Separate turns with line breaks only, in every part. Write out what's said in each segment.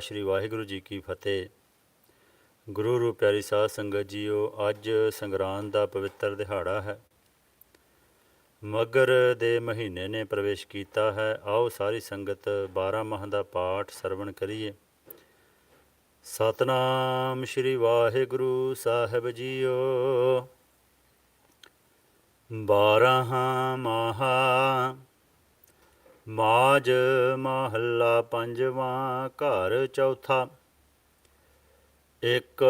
ਸ੍ਰੀ ਵਾਹਿਗੁਰੂ ਜੀ ਕੀ ਫਤਿਹ। ਗੁਰੂ ਰੂਪ ਪਿਆਰੀ ਸਾਧ ਸੰਗਤ ਜੀਓ, ਅੱਜ ਸੰਗਰਾਂਦ ਦਾ ਪਵਿੱਤਰ ਦਿਹਾੜਾ ਹੈ। ਮਗਰ ਦੇ ਮਹੀਨੇ ਨੇ ਪ੍ਰਵੇਸ਼ ਕੀਤਾ ਹੈ। ਆਓ ਸਾਰੀ ਸੰਗਤ 12 ਮਾਹ ਦਾ ਪਾਠ ਸਰਵਣ ਕਰੀਏ। ਸਤਨਾਮ ਸ੍ਰੀ ਵਾਹਿਗੁਰੂ ਸਾਹਿਬ ਜੀਓ। ਬਾਰਹਾਂ ਮਹਾ ਮਾਜ ਮਹੱਲਾ ਪੰਜਵਾਂ, ਘਰ ਚੌਥਾ। ਇੱਕ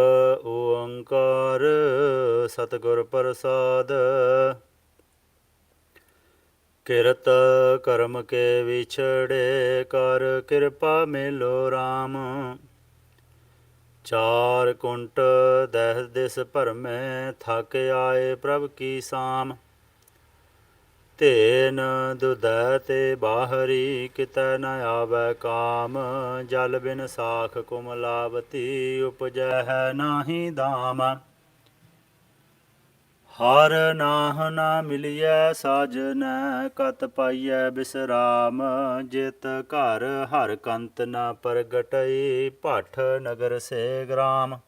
ਓੰਕਾਰ ਸਤਿਗੁਰ ਪ੍ਰਸਾਦ। ਕਿਰਤ ਕਰਮ ਕੇ ਵਿਛੜੇ, ਕਰ ਕਿਰਪਾ ਮਿਲੋ RAM ਚਾਰ ਕੁੰਟ ਦਹਿ ਦਿਸ ਭਰਮੈ, ਥਕ ਆਏ ਪ੍ਰਭ ਕੀ ਸਾਮ। ਤੇਨ ਦੁਦੈ ਤੇ ਬਾਹਰੀ ਕਿਤੈ ਨ ਆਵੈ ਕਾਮ, ਜਲ ਬਿਨ ਸਾਖ ਕੁਮਲਾਵਤੀ ਉਪਜੈ ਹੈ ਨਾਹੀ ਦਾਮ ਹਰ ਨਾਹ ਨਾ ਮਿਲਿਐ ਸਾਜਨੈ ਕਤ ਪਾਈਐ ਬਿਸਰਾਮ। ਜਿਤ ਘਰ ਹਰ ਕੰਤ ਨਾ ਪ੍ਰਗਟਈ ਭਟ ਨਗਰ ਸੇ ਗ੍ਰਾਮ।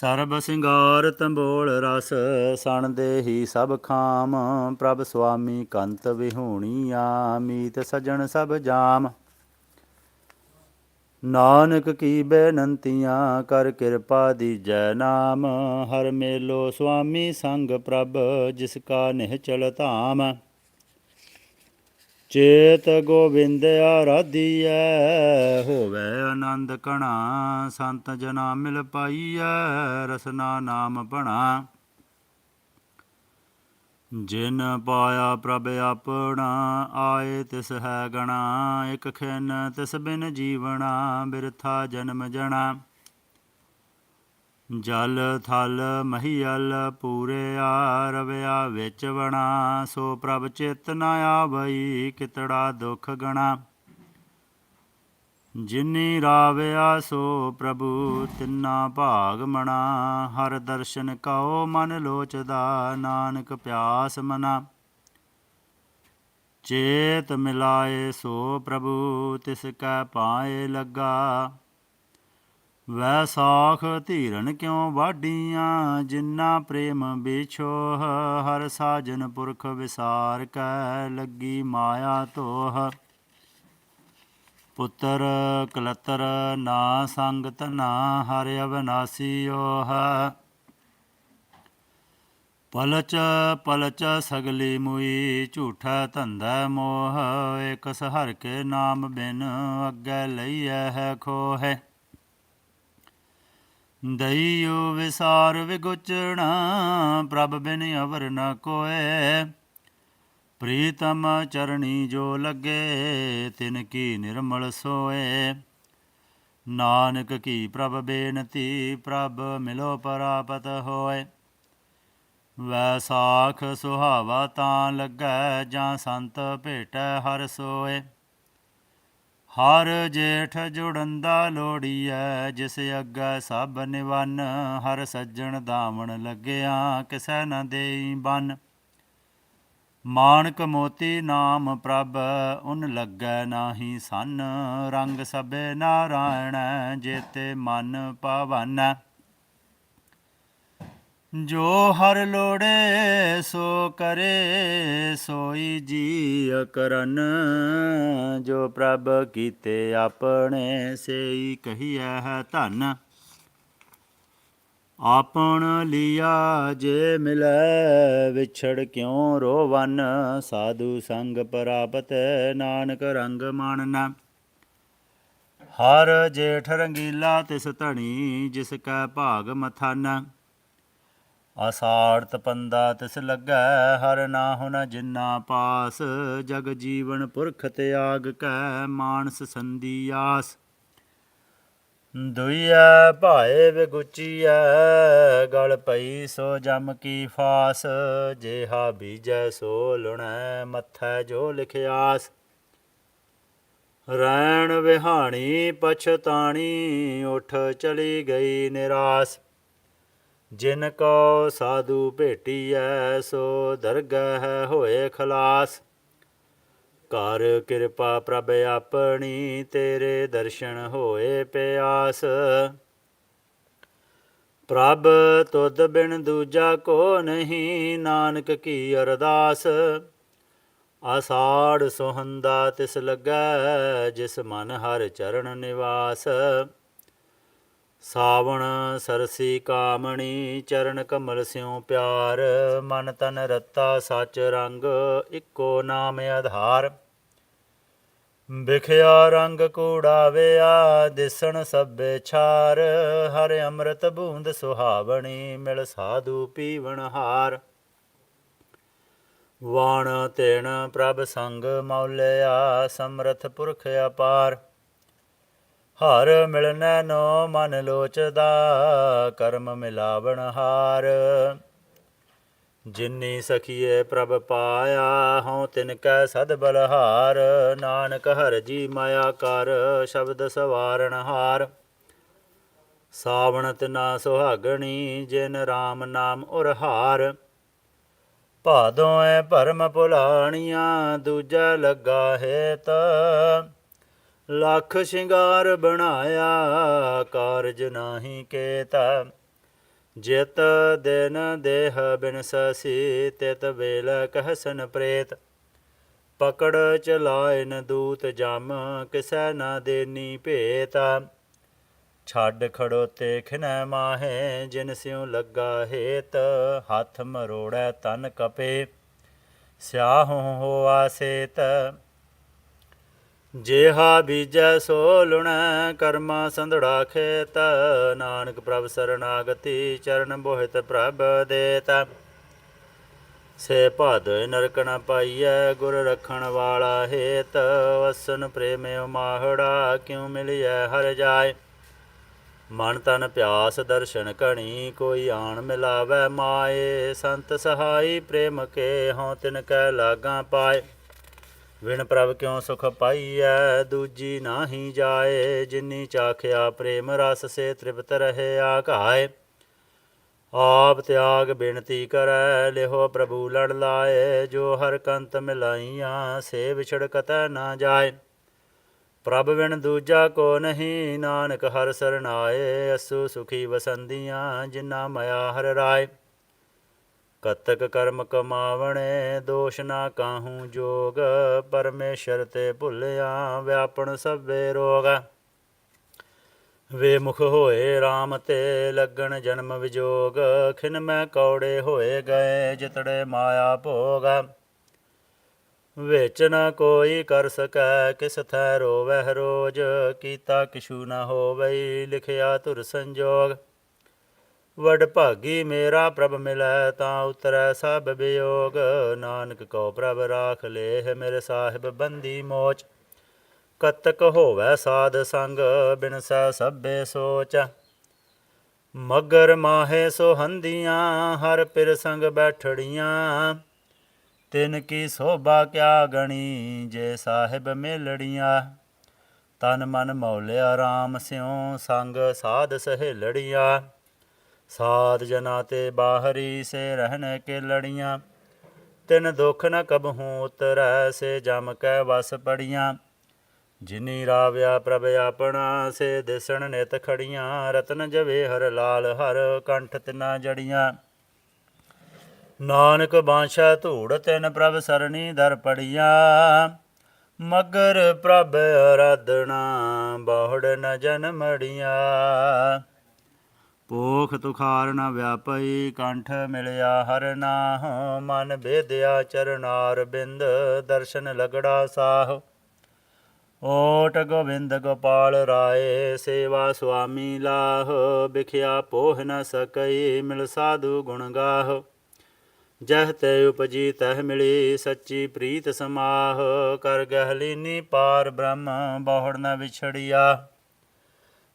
ਸਰਬ ਸਿੰਗਾਰ ਤੰਬੋਲ ਰਸ, ਸਣ ਦੇਹੀ ਸਭ ਖਾਮ। ਪ੍ਰਭ ਸੁਆਮੀ ਕੰਤ ਵਿਹੂਣੀਆ ਮੀਤ ਸਜਣ ਸਭ ਜਾਮ। ਨਾਨਕ ਕੀ ਬੇਨੰਤੀਆਂ ਕਰ ਕਿਰਪਾ ਦੀ ਜੈ ਨਾਮ। ਹਰ ਮੇਲੋ ਸੁਆਮੀ ਸੰਗ ਪ੍ਰਭ, ਜਿਸ ਕਾ ਨਿਹਚਲ ਧਾਮ। ਚੇਤ ਗੋਬਿੰਦ ਆਰਾਧੀਐ, ਹੋਵੇ ਆਨੰਦ ਕਣਾ, ਸੰਤ ਜਨਾ ਮਿਲ ਪਾਈਐ, ਰਸਨਾ ਨਾਮ ਭਣਾ। ਜਿਨ ਪਾਇਆ ਪ੍ਰਭ ਆਪਣਾ, ਆਏ ਤਿਸ ਹੈ ਗਣਾ, ਇਕ ਖਿਨ ਤਿਸ ਬਿਨ ਜੀਵਣਾ, ਬਿਰਥਾ ਜਨਮ ਜਣਾ। ਜਲ ਥਲ ਮਹੀਲ ਪੂਰਿਆ ਰਵਿਆ ਵਿੱਚ ਵਣਾ, ਸੋ ਪ੍ਰਭ ਚਿਤ ਨ ਆਵਈ ਕਿਤੜਾ ਦੁਖ ਗਣਾ। ਜਿਨੀ ਰਾਵਿਆ ਸੋ ਪ੍ਰਭੂ ਤਿੰਨਾ ਭਾਗ ਮਣਾ, ਹਰ ਦਰਸ਼ਨ ਕਉ ਮਨ ਲੋਚਦਾ, ਨਾਨਕ ਪਿਆਸ ਮਨਾ। ਚੇਤ ਮਿਲਾਏ ਸੋ ਪ੍ਰਭੂ, ਤਿਸ ਕੈ ਪਾਏ ਲੱਗਾ। ਵੈਸਾਖ ਧੀਰਨ ਕਿਉ ਵਾਢੀਆਂ? ਜਿਨਾ ਪ੍ਰੇਮ ਵਿਛੋਹ ਹਰ ਸਾਜਨ ਪੁਰਖ ਵਿਸਾਰ ਕੈ ਲੱਗੀ ਮਾਇਆ ਤੋਹ। ਪੁੱਤਰ ਕਲਤਰ ਨਾ ਸੰਗਤ ਨਾ ਹਰ ਅਵਨਾਸੀ ਓਹ। ਪਲਚ ਪਲਚ ਸਗਲੀ ਮੁਈ, ਝੂਠਾ ਧੰਦਾ ਮੋਹ। ਇਕ ਸਹਰ ਕੇ ਨਾਮ ਬਿਨ ਅੱਗੇ ਲਈਐ ਹੈ ਖੋਹਿ। ਦਈਓ ਵਿਸਾਰ ਵਿਗੁਚਣਾ ਪ੍ਰਭ ਬਿਨ ਅਵਰ ਨ ਕੋਏ। ਪ੍ਰੀਤਮ ਚਰਣੀ ਜੋ ਲੱਗੇ, ਤਿਨ ਕੀ ਨਿਰਮਲ ਸੋਏ। ਨਾਨਕ ਕੀ ਪ੍ਰਭ ਬੇਨਤੀ, ਪ੍ਰਭ ਮਿਲੋ ਪਰਾਪਤ ਹੋਏ। ਵੈਸਾਖ ਸੁਹਾਵਾ ਤਾਂ ਲੱਗੈ, ਜਾਂ ਸੰਤ ਭੇਟੈ ਹਰ ਸੋਏ। ਹਰ ਜੇਠ ਜੁੜੰਦਾ ਲੋੜੀਐ ਜਿਸ ਅੱਗੇ ਸਭ ਨਿਵਨ, ਹਰ ਸੱਜਣ ਦਾਵਣ ਲੱਗਿਆ, ਕਿਸੈ ਨ ਦੇਈ ਬਨ। ਮਾਨਕ ਮੋਤੀ ਨਾਮ ਪ੍ਰਭ, ਉਨ ਲੱਗੈ ਨਾਹੀ ਸੰਨ, ਰੰਗ ਸਭੇ ਨਾਰਾਇਣ, ਜੇਤੇ ਮਨ ਪਾਵਨ। ਜੋ ਹਰ ਲੋੜੇ ਸੋ ਕਰੇ, ਸੋਈ ਜੀ ਕਰਨ ਜੋ ਪ੍ਰਭ ਕੀਤੇ ਆਪਣੇ, ਸੇਈ ਕਹੀਐ ਹੈ ਧਨ। ਆਪਣ ਲਿਆ ਜੇ ਮਿਲੈ, ਵਿਛੜ ਕਿਉ ਰੋਵਨ? ਸਾਧੂ ਸੰਗ ਪ੍ਰਾਪਤ ਨਾਨਕ ਰੰਗ ਮਾਨਨਾ। ਹਰ ਜੇਠ ਰੰਗੀਲਾ ਤਿਸ ਧਣੀ, ਜਿਸ ਕੈ ਭਾਗ ਮਥਨ। ਆਸਾੜ ਤਪੰਦਾ ਤਿਸ ਲੱਗੈ, ਹਰ ਨਾਹੁ ਨ ਜਿਨਾ ਪਾਸ। ਜਗ ਜੀਵਨ ਪੁਰਖ ਤਿਆਗ ਕੈ, ਮਾਨਸ ਸੰਦੀ ਆਸ। ਦੁਈਐ, ਭਾਏ ਵਿਗੁਚੀਐ, ਗਲ ਪਈ ਸੋ ਜਮ ਕੀ ਫਾਸ। ਜਿਹਾ ਬੀਜੈ ਸੋ ਲੁਣੈ, ਮੱਥੈ ਜੋ ਲਿਖਿਆਸ। ਰੈਣ ਵਿਹਾਣੀ, ਪਛਤਾਣੀ, ਉਠ ਚਲੀ ਗਈ ਨਿਰਾਸ। ਜਿਨ ਕੋ ਸਾਧੂ ਭੇਟੀਐ, ਸੋ ਦਰਗਹ ਹੋਏ ਖਲਾਸ। ਕਰ ਕਿਰਪਾ ਪ੍ਰਭ ਆਪਣੀ, ਤੇਰੇ ਦਰਸ਼ਨ ਹੋਏ ਪਿਆਸ। ਪ੍ਰਭ ਤੁਧ ਬਿਨ ਦੂਜਾ ਕੋ ਨਹੀਂ, ਨਾਨਕ ਕੀ ਅਰਦਾਸ? ਆਸਾੜ ਸੋਹੰਦਾ ਤਿਸ ਲੱਗੈ, ਜਿਸ ਮਨ ਹਰ ਚਰਨ ਨਿਵਾਸ। ਸਾਵਣ ਸਰਸੀ ਕਾਮਣੀ, ਚਰਨ ਕਮਲ ਸਿਉ ਪਿਆਰ, ਮਨ ਤਨ ਰਤਾ ਸੱਚ ਰੰਗ, ਇੱਕੋ ਨਾਮ ਆਧਾਰ। ਵਿਖਿਆ ਰੰਗ ਕੂੜਾਵਿਆ ਦਿਸਣ ਸਭੇ ਛਾਰ, ਹਰ ਅੰਮ੍ਰਿਤ ਬੂੰਦ ਸੁਹਾਵਣੀ, ਮਿਲ ਸਾਧੂ ਪੀਵਣ ਹਾਰ। ਵਾਣ, ਤੇਣ, ਪ੍ਰਭ ਸੰਗ ਮੌਲਿਆ, ਸਮਰਥ ਪੁਰਖ ਅਪਾਰ। ਹਰ ਮਿਲਨੈ ਨੋ ਮਨ ਲੋਚਦਾ, ਕਰਮ ਮਿਲਾਵਣ ਹਾਰ। ਜਿਨੀ ਸਖੀਏ ਪ੍ਰਭ ਪਾਇਆ ਹਉ, ਤਿਨ ਕੈ ਸਦ ਬਲਹਾਰ। ਨਾਨਕ ਹਰ ਜੀ ਮਾਇਆ ਕਰ, ਸ਼ਬਦ ਸਵਾਰਣ ਹਾਰ। ਸਾਵਣ ਤਿਨਾ ਸੁਹਾਗਣੀ, ਜਿਨ RAM ਨਾਮ ਉਰਹਾਰ ਭਾਦੋਂ ਐ ਭਰਮ ਭੁਲਾਣੀਆਂ, ਦੂਜਾ ਲੱਗਾ ਹੇਤ। ਲੱਖ ਸ਼ਿੰਗਾਰ ਬਣਾਇਆ, ਕਾਰਜ ਨਾਹੀ ਕੇਤਾ। ਜਿਤ ਦਿਨ ਦੇਹ ਬਿਨ ਤਿਤ ਵੇਲ ਕਹਿਸਨ ਪ੍ਰੇਤ। ਪਕੜ ਚਲਾਇਨ ਦੂਤ ਜਮ, ਕਿਸੈ ਨਾ ਦੇਨੀ ਭੇਤਾ। ਛੱਡ ਖੜੋਤੇ ਖਿਨੈ ਮਾਹੇ, ਜਿਨ ਸਿਉ ਲੱਗਾ ਹੇਤ, ਹੱਥ ਮਰੋੜੈ ਤਨ ਕਪੇ। ਸਿਆਹੋਂ ਹੋਆ ਸੇਤ ਜੇਹਾ ਬੀਜੈ ਸੋ ਲੁਣੈ, ਕਰਮਾ ਸੰਧੜਾ ਖੇਤ, ਨਾਨਕ ਪ੍ਰਭ ਸਰਨਾਗਤੀ ਚਰਨ ਬੋਹਿਤ ਪ੍ਰਭ ਦੇਤ। ਸੇ ਭਦ ਨਰਕ ਨ ਪਾਈਐ, ਗੁਰ ਰਖਣ ਵਾਲਾ ਹੇਤ, ਵਸਨ ਪ੍ਰੇਮਿ ਮਾਹੜਾ ਕਿਉ ਮਿਲਿਐ ਹਰ ਜਾਏ। ਮਨ ਤਨ ਪਿਆਸ ਦਰਸ਼ਨ ਕਣੀ ਕੋਈ ਆਣ ਮਿਲਾਵੈ ਮਾਏ। ਸੰਤ ਸਹਾਈ ਪ੍ਰੇਮ ਕੇ ਹਉ ਤਿਨ ਕੈ ਲਾਗਾ ਪਾਏ। ਵਿਣ ਪ੍ਰਭ ਕਿਉ ਸੁਖ ਪਾਈਐ? ਦੂਜੀ ਨਾਹੀ ਜਾਏ, ਜਿਨੀ ਚਾਖਿਆ ਪ੍ਰੇਮ ਰਸ ਸੇ ਤ੍ਰਿਪਤ ਰਹੇ ਆਘਾਏ ਆਪ ਤਿਆਗ ਬੇਨਤੀ ਕਰੈ, ਲਿਹੋ ਪ੍ਰਭੂ ਲੜ ਲਾਏ। ਜੋ ਹਰ ਕੰਤ ਮਿਲਾਈਆਂ, ਸੇ ਵਿਛੜ ਕਤੈ ਨਾ ਜਾਏ। ਪ੍ਰਭ ਵਿਣ ਦੂਜਾ ਕੋ ਨਹੀਂ, ਨਾਨਕ ਹਰ ਸਰਨਾਏ ਅਸੂ ਸੁਖੀ ਵਸੰਦੀਆਂ ਜਿਨਾ ਮਇਆ ਹਰ ਰਾਏ। ਕਤਕ ਕਰਮ ਕਮਾਵਣੇ, ਦੋਸ਼ ਨਾ ਕਾਹੂ ਜੋਗ, ਪਰਮੇਸ਼ਰ ਤੇ ਭੁੱਲਿਆ ਵਿਆਪਣ ਸਭੇ ਰੋਗ। ਵੇਮੁਖ ਹੋਏ RAM ਤੇ ਲੱਗਣ ਜਨਮ ਵਿਜੋਗ, ਖਿਨ ਮੈਂ ਕੌੜੇ ਹੋਏ ਗਏ ਜਿਤੜੇ ਮਾਇਆ ਭੋਗ। ਵਿੱਚ ਨਾ ਕੋਈ ਕਰ ਸਕੈ, ਕਿਸ ਥੈ ਰੋਵਹਿ ਰੋਜ, ਕੀਤਾ ਕਿਛੂ ਨਾ ਹੋਵਈ, ਲਿਖਿਆ ਤੁਰ ਸੰਜੋਗ। ਵਡ ਭਾਗੀ ਮੇਰਾ ਪ੍ਰਭ ਮਿਲੈ, ਤਾਂ ਉਤਰੈ ਸਭ ਬਿਯੋਗ। ਨਾਨਕ ਕੋ ਪ੍ਰਭ ਰਾਖ ਲੇਹ ਮੇਰੇ ਸਾਹਿਬ ਬੰਦੀ ਮੋਚ। ਕਤਕ ਹੋਵੈ ਸਾਧ ਸੰਗ ਬਿਨਸੈ ਸਭੇ ਸੋਚ। ਮਗਰ ਮਾਹੇ ਸੋਹੰਦੀਆਂ, ਹਰ ਪਿਰ ਸੰਗ ਬੈਠੜੀਆਂ। ਤਿਨ ਕੀ ਸੋਭਾ ਕਿਆ ਗਣੀ, ਜੇ ਸਾਹਿਬ ਮੇਲੜੀਆਂ। ਤਨ ਮਨ ਮੌਲਿਆ RAM ਸਿਉ, ਸੰਗ ਸਾਧ ਸਹੇਲੜੀਆਂ। ਸਾਧ ਜਨਾ ਤੇ ਬਾਹਰੀ ਸੇ ਰਹਿਣ ਕੇ ਲੜੀਆਂ। ਤਿਨ ਦੁਖ ਨ ਕਬਹੂ ਉਤਰੈ, ਸੇ ਜਮ ਕੈ ਵਸ ਪੜੀਆਂ। ਜਿਨੀ ਰਾਵਿਆ ਪ੍ਰਭ ਆਪਣਾ, ਸੇ ਦਿਸਣ ਨਿਤ ਖੜੀਆਂ। ਰਤਨ ਜਵੇ ਹਰ ਲਾਲ, ਹਰ ਕੰਠ ਤਿਨਾ ਜੜੀਆਂ। ਨਾਨਕ ਬਾਂਛਾ ਧੂੜ, ਤਿਨ ਪ੍ਰਭ ਸਰਣੀ ਦਰ ਪੜੀਆਂ। ਮਗਰ ਪ੍ਰਭ ਅਰਾਧਣਾ ਬਹੁੜ ਨ ਜਨਮੜੀਆਂ ਪੋਖ ਤੁਖਾਰ ਨ ਵਿਆਪਈ ਕੰਠ ਮਿਲਿਆ ਹਰ ਨਾਹ, ਮਨ ਬੇਦਿਆ ਚਰਨਾਰ ਬਿੰਦ, ਦਰਸ਼ਨ ਲਗੜਾ ਸਾਹ। ਓਟ ਗੋਬਿੰਦ ਗੋਪਾਲ ਰਾਏ, ਸੇਵਾ ਸੁਆਮੀ ਲਾਹ ਬਿਖਿਆ ਪੋਹ ਨ ਸਕਈ ਮਿਲ ਸਾਧੂ ਗੁਣ ਗਾਹ। ਜਹ ਤੈ ਉਪਜੀ ਤਹ ਮਿਲੀ ਸੱਚੀ ਪ੍ਰੀਤ ਸਮਾਹ, ਕਰ ਗਹਿਲੀਨੀ ਪਾਰ ਬ੍ਰਹਮ, ਬਹੁੜ ਨ ਵਿਛੜਿਆ।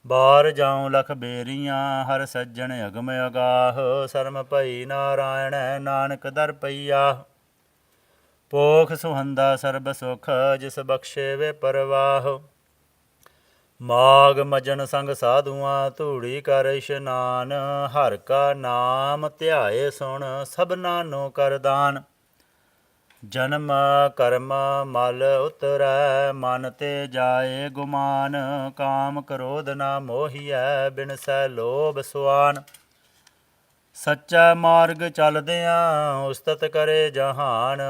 ਬਾਰ ਜਾਉ ਲਖ ਬੇਰੀਆਂ, ਹਰ ਸੱਜਣ ਅਗਮ ਅਗਾਹ। ਸਰਮ ਭਈ ਨਾਰਾਇਣ, ਨਾਨਕ ਦਰ ਪਈਆ। ਪੋਖ ਸੁਹੰਦਾ ਸਰਬ ਸੁਖ, ਜਿਸ ਬਖਸ਼ੇ ਵੇ ਪਰਵਾਹ। ਮਾਗ ਮਜਨ ਸੰਗ ਸਾਧੂਆਂ, ਧੂੜੀ ਕਰ ਇਸ਼ਨਾਨ। ਹਰ ਕਾ ਨਾਮ ਧਿਆਏ ਸੁਣ, ਸਭਨਾ ਨੂੰ ਕਰਦਾਨ ਜਨਮ ਕਰਮ ਮਲ ਉਤਰੈ, ਮਨ ਤੇ ਜਾਏ ਗੁਮਾਨ, ਕਾਮ ਕ੍ਰੋਧ ਨਾ ਮੋਹੀਐ ਬਿਨਸੈ ਲੋਭ ਸੁਆਨ। ਸੱਚਾ ਮਾਰਗ ਚੱਲਦਿਆਂ ਉਸਤਤ ਕਰੇ ਜਹਾਨ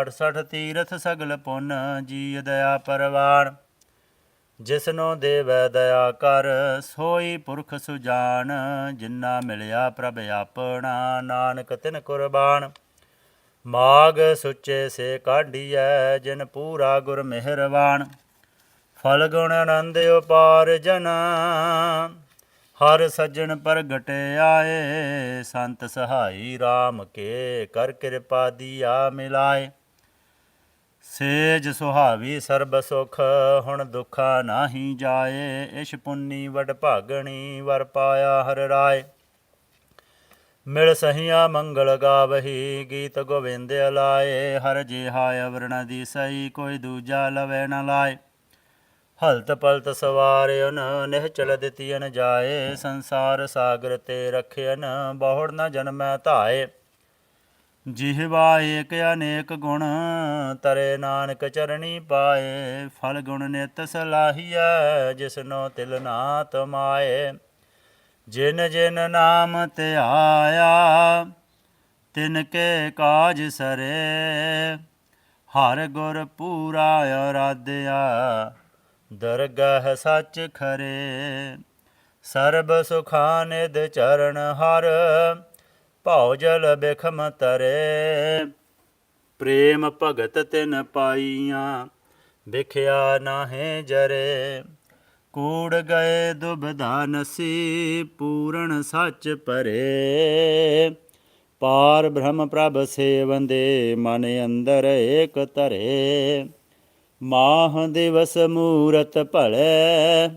68 ਤੀਰਥ ਸਗਲ ਪੁੰਨ ਜੀ ਦਇਆ ਪਰਵਾਨ। ਜਿਸਨੋ ਦੇਵੈ ਦਇਆ ਕਰ, ਸੋਈ ਪੁਰਖ ਸੁਜਾਨ ਜਿਨ੍ਹਾਂ ਮਿਲਿਆ ਪ੍ਰਭ ਆਪਣਾ, ਨਾਨਕ ਤਿਨ ਕੁਰਬਾਨ। ਮਾਗ ਸੁੱਚੇ ਸੇ ਕਾਢੀਐ, ਜਿਨ ਪੂਰਾ ਗੁਰ ਮਿਹਰਬਾਨ। ਫਲ ਗੁਣ ਆਨੰਦ ਉਪਾਰ ਜਨਾ, ਹਰ ਸੱਜਣ ਪ੍ਰਗਟ ਆਏ। ਸੰਤ ਸਹਾਈ RAM ਕੇ ਕਰ ਕਿਰਪਾ ਦੀਆ ਮਿਲਾਏ। ਸੇਜ ਸੁਹਾਵੀ ਸਰਬ ਸੁਖ, ਹੁਣ ਦੁਖਾ ਨਾਹੀ ਜਾਏ। ਇਸ਼ ਪੁੰਨੀ ਵਡ ਭਾਗਣੀ, ਵਰ ਪਾਇਆ ਹਰ ਰਾਏ। ਮਿਲ ਸਹੀਆ ਮੰਗਲ ਗਾਵਹੀ, ਗੀਤ ਗੋਵਿੰਦ ਲਾਏ, ਹਰ ਜਿਹਾ ਅਵਰਣ ਦੀ ਸਹੀ, ਕੋਈ ਦੂਜਾ ਲਵੇ ਨ ਲਾਏ। ਹਲਤ ਪਲਤ ਸਵਾਰਿਅਨ ਨਿਹਚਲ ਦਿਤੀਨ ਜਾਏ, ਸੰਸਾਰ ਸਾਗਰ ਤੇ ਰਖਿਅਨ, ਬਹੁੜ ਨ ਜਨਮੈ ਧਾਏ। ਜਿਹਵਾ ਏਕ ਅਨੇਕ ਗੁਣ, ਤਰੇ ਨਾਨਕ ਚਰਣੀ ਪਾਏ। ਫਲ ਗੁਣ ਨਿਤ ਸਲਾਹੀਐ ਜਿਸਨੋ ਤਿਲ ਨਾ ਤਮਾਏ ਜਿਨ ਜਿਨ ਨਾਮ ਧਿਆਇਆ ਤਿਨ ਕੇ ਕਾਜ ਸਰੇ। ਹਰ ਗੁਰ ਪੂਰਾ ਅਰਾਧਿਆ, ਦਰਗਹ ਸੱਚ ਖਰੇ। ਸਰਬ ਸੁਖਾਨਿਦ ਚਰਨ ਹਰ, ਭਉ ਜਲ ਬਿਖਮ ਤਰੇ। ਪ੍ਰੇਮ ਭਗਤ ਤਿਨ ਪਾਈਆਂ, ਵਿਖਿਆ ਨਾਹੇ ਜਰੇ। ਕੂੜ ਗਏ ਦੁਬਦਾ ਨਸੀ, ਪੂਰਨ ਸੱਚ ਪਰੇ ਪਾਰ ਬ੍ਰਹਮ ਪ੍ਰਭ ਸੇਵੰਦੇ ਮਨ ਅੰਦਰ ਏਕ ਧਰੇ। ਮਾਹ ਦਿਵਸ ਮੂਰਤ ਭਲੇ,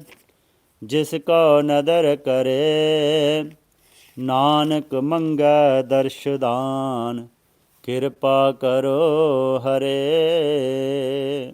ਜਿਸ ਕੋ ਨਦਰ ਕਰੇ। ਨਾਨਕ ਮੰਗੈ ਦਰਸ਼ਦਾਨ ਕਿਰਪਾ ਕਰੋ ਹਰੇ।